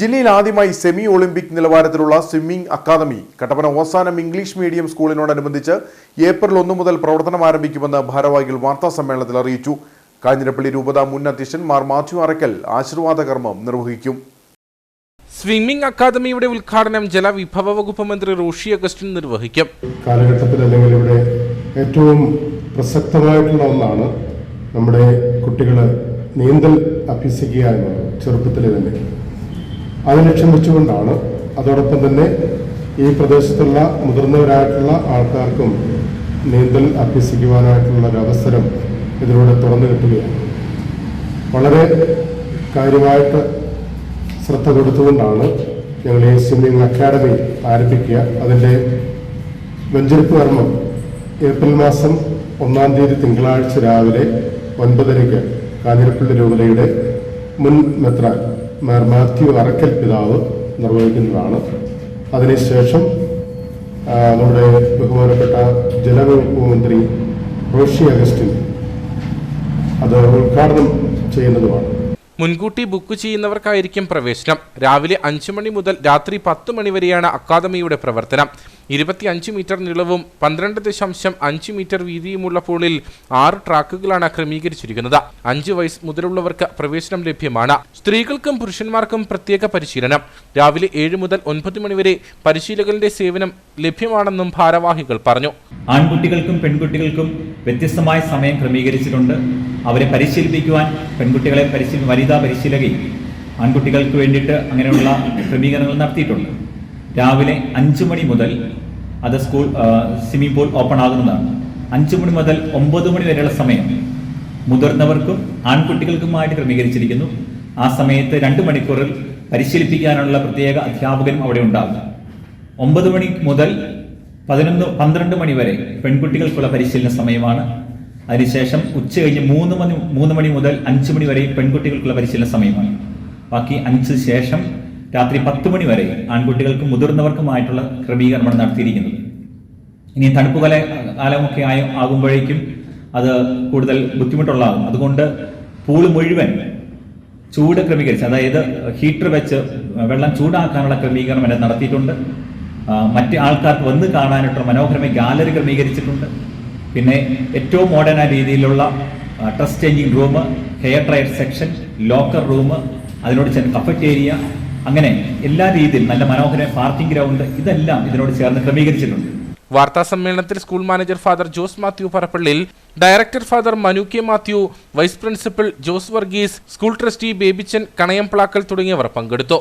ജില്ലയിൽ ആദ്യമായി semi olympic നിലവാരത്തിലുള്ള swimming academy Kattappana Ozanam English medium സ്കൂളിനോടനുബന്ധിച്ച് April ഒന്ന് മുതൽ പ്രവർത്തനം ആരംഭിക്കുമെന്ന് ഭാരവാഹികൾ വാർത്താ സമ്മേളനത്തിൽ അറിയിച്ചു. കാഞ്ഞിരപ്പള്ളി രൂപത മുൻ അധ്യക്ഷൻ മാർ മാത്യു അറക്കൽ ആശീർവാദ കർമ്മം നിർവഹിക്കും. സ്വിമ്മിംഗ് അക്കാദമിയുടെ ഉദ്ഘാടനം ജലവിഭവ വകുപ്പ് മന്ത്രി റോഷി അഗസ്റ്റിൻ നിർവഹിക്കും. കാലഘട്ടത്തിൽ അല്ലെങ്കിൽ ഇവിടെ ഏറ്റവും പ്രസക്തമായിട്ടുള്ള ഒന്നാണ് നമ്മുടെ കുട്ടികൾ നീന്തൽ അഭ്യസിക്കുക എന്നുള്ളത് ചെറുപ്പത്തിൽ തന്നെ. അത് ലക്ഷ്യം വെച്ചുകൊണ്ടാണ് അതോടൊപ്പം തന്നെ ഈ പ്രദേശത്തുള്ള മുതിർന്നവരായിട്ടുള്ള ആൾക്കാർക്കും നീന്തൽ അഭ്യസിക്കുവാനായിട്ടുള്ള ഒരു അവസരം ഇതിലൂടെ തുറന്നു കിട്ടുകയാണ്. വളരെ കാര്യമായിട്ട് ശ്രദ്ധ കൊടുത്തുകൊണ്ടാണ് ഞങ്ങൾ ഈ സ്വിമ്മിംഗ് അക്കാഡമി ആരംഭിക്കുക. അതിന്റെ വെഞ്ചരിപ്പ് കർമ്മം ഏപ്രിൽ മാസം ഒന്നാം തീയതി തിങ്കളാഴ്ച രാവിലെ ഒൻപതരയ്ക്ക് കാഞ്ഞിരപ്പള്ളി രൂപതയുടെ മുൻ മെത്രാൻ മാർ മാത്യു അറക്കൽ പിതാവ് നിർവഹിക്കുന്നതാണ്. അതിനുശേഷം നമ്മുടെ ബഹുമാനപ്പെട്ട ജലവകുപ്പ് മന്ത്രി റോഷി അഗസ്റ്റിൻ അത് ഉദ്ഘാടനം ചെയ്യുന്നതുമാണ്. മുൻകൂട്ടി ബുക്ക് ചെയ്യുന്നവർക്കായിരിക്കും പ്രവേശനം. രാവിലെ അഞ്ചു മണി മുതൽ രാത്രി പത്ത് മണി വരെയാണ് അക്കാദമിയുടെ പ്രവർത്തനം. ഇരുപത്തിയഞ്ച് മീറ്റർ നീളവും പന്ത്രണ്ട് ദശാംശം അഞ്ച് മീറ്റർ വീതിയുമുള്ള പൂളിൽ ആറ് ട്രാക്കുകളാണ് ക്രമീകരിച്ചിരിക്കുന്നത്. അഞ്ച് വയസ്സ് മുതലുള്ളവർക്ക് പ്രവേശനം ലഭ്യമാണ്. സ്ത്രീകൾക്കും പുരുഷന്മാർക്കും പ്രത്യേക പരിശീലനം. രാവിലെ ഏഴ് മുതൽ ഒൻപത് മണിവരെ പരിശീലകന്റെ സേവനം ലഭ്യമാണെന്നും ഭാരവാഹികൾ പറഞ്ഞു. ആൺകുട്ടികൾക്കും പെൺകുട്ടികൾക്കും വ്യത്യസ്തമായ സമയം ക്രമീകരിച്ചിട്ടുണ്ട്. അവരെ പരിശീലിപ്പിക്കുവാൻ പെൺകുട്ടികളെ പരിശീലി വനിതാ പരിശീലകയും ആൺകുട്ടികൾക്ക് വേണ്ടിയിട്ട് അങ്ങനെയുള്ള ക്രമീകരണങ്ങൾ നടത്തിയിട്ടുണ്ട്. രാവിലെ അഞ്ച് മണി മുതൽ അത് സ്കൂൾ സ്വിമ്മിംഗ് പൂൾ ഓപ്പൺ ആകുന്നതാണ്. അഞ്ച് മണി മുതൽ ഒമ്പത് മണി വരെയുള്ള സമയം മുതിർന്നവർക്കും ആൺകുട്ടികൾക്കുമായിട്ട് ക്രമീകരിച്ചിരിക്കുന്നു. ആ സമയത്ത് രണ്ട് മണിക്കൂറിൽ പരിശീലിപ്പിക്കാനുള്ള പ്രത്യേക അധ്യാപകനും അവിടെ ഉണ്ടാകും. ഒമ്പത് മണി മുതൽ പതിനൊന്ന് പന്ത്രണ്ട് മണി വരെ പെൺകുട്ടികൾക്കുള്ള പരിശീലന സമയമാണ്. അതിനുശേഷം ഉച്ച കഴിഞ്ഞ് മൂന്ന് മണി മൂന്ന് മണി മുതൽ അഞ്ച് മണി വരെ പെൺകുട്ടികൾക്കുള്ള പരിശീലന സമയമാണ്. ബാക്കി അഞ്ച് ശേഷം രാത്രി പത്ത് മണി വരെ ആൺകുട്ടികൾക്കും മുതിർന്നവർക്കുമായിട്ടുള്ള ക്രമീകരണമാണ് നടത്തിയിരിക്കുന്നത്. ഇനി തണുപ്പ് കല കാലമൊക്കെ ആയ ആകുമ്പോഴേക്കും അത് കൂടുതൽ ബുദ്ധിമുട്ടുള്ളതാകും. അതുകൊണ്ട് പൂൾ മുഴുവൻ ചൂട് ക്രമീകരിച്ച് അതായത് ഹീറ്റർ വെച്ച് വെള്ളം ചൂടാക്കാനുള്ള ക്രമീകരണം എന്നെ നടത്തിയിട്ടുണ്ട്. മറ്റു ആൾക്കാർക്ക് വന്ന് കാണാനായിട്ടുള്ള മനോഹരമായ ഗാലറി ക്രമീകരിച്ചിട്ടുണ്ട്. പിന്നെ ഏറ്റവും മോഡേണായ രീതിയിലുള്ള dress changing room hair dryer section locker room അതിനോട് ചേർന്ന് കഫറ്റേരിയ അങ്ങനെ എല്ലാ രീതിയിലും നല്ല മനോഹരമായ പാർക്കിംഗ് ഗ്രൗണ്ട് ഇതെല്ലാം ഇതിനോട് ചേർന്ന് ക്രമീകരിച്ചിട്ടുണ്ട്. വാർത്താ സമ്മേളനത്തിൽ school manager father Jose Mathew Parappallil director father Manu K Mathew vice principal Jose Varghese school trustee Babychan Kanayam Plackal തുടങ്ങിയവർ പങ്കെടുത്തു.